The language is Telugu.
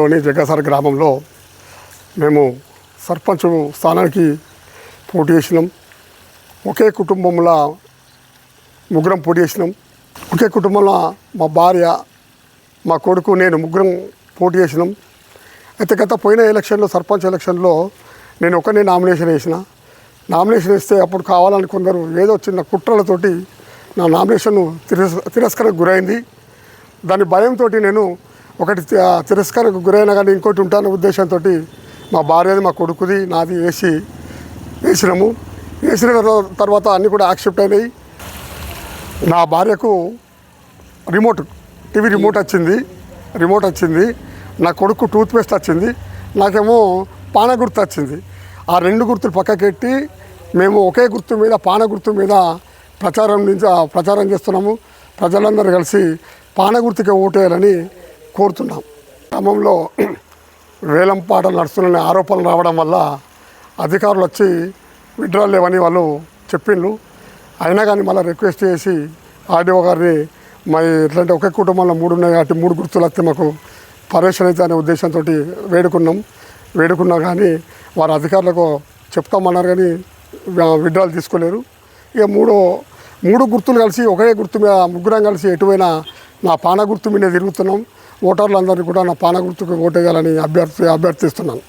మండలంలోని జగ్గాసార గ్రామంలో మేము సర్పంచ్ స్థానానికి పోటీ చేసినాం. ఒకే కుటుంబంలో ముగ్గురం పోటీ చేసినాం. ఒకే కుటుంబంలో మా భార్య మా కొడుకు నేను ముగ్గురం పోటీ చేసినాం. అయితే గత పోయిన ఎలక్షన్లో సర్పంచ్ ఎలక్షన్లో నేను ఒకరిని నామినేషన్ వేసిన. నామినేషన్ వేస్తే అప్పుడు కావాలని కొందరు ఏదో చిన్న కుట్రలతోటి నా నామినేషన్ తిరస్ తిరస్కరణకు గురైంది. దాని భయంతో నేను ఒకటి తిరస్కారకు తిరస్కరణకు గురైనా కానీ ఇంకోటి ఉంటాన ఉద్దేశంతో మా భార్యది మా కొడుకుది నాది వేసి వేసినాము. వేసిన తర్వాత అన్నీ కూడా యాక్సెప్ట్ అయినాయి. నా భార్యకు రిమోట్ టీవీ రిమోట్ వచ్చింది. రిమోట్ వచ్చింది. నా కొడుకు టూత్ పేస్ట్ వచ్చింది. నాకేమో పాన గుర్తు వచ్చింది. ఆ రెండు గుర్తులు పక్కకెట్టి మేము ఒకే గుర్తు మీద పాన గుర్తు మీద ప్రచారం నుంచి ప్రచారం చేస్తున్నాము. ప్రజలందరూ కలిసి పాన గుర్తుకే ఓటేయాలని కోరుతున్నాం. గ్రామంలో వేలం పాటలు నడుస్తున్న ఆరోపణలు రావడం వల్ల అధికారులు వచ్చి విడ్రాల్ లేవని వాళ్ళు చెప్పిండ్రు. అయినా కానీ మళ్ళీ రిక్వెస్ట్ చేసి ఆర్డీఓ గారిని మరి ఇట్లాంటి ఒకే కుటుంబంలో మూడు ఉన్నాయి కాబట్టి మూడు గుర్తులు వస్తే మాకు పరేషన్ అయితే అనే ఉద్దేశంతో వేడుకున్నాం. వేడుకున్నా కానీ వారు అధికారులకు చెప్తామన్నారు కానీ విడ్రాలు తీసుకోలేరు. ఇక మూడో మూడు గుర్తులు కలిసి ఒకే గుర్తు మీద ముగ్గురం కలిసి ఎటువైనా నా పాన గుర్తు మీద తిరుగుతున్నాం. ఓటర్లందరినీ కూడా నా పాన గుర్తుకు ఓటేయాలని అభ్యర్థి అభ్యర్థిస్తున్నాను.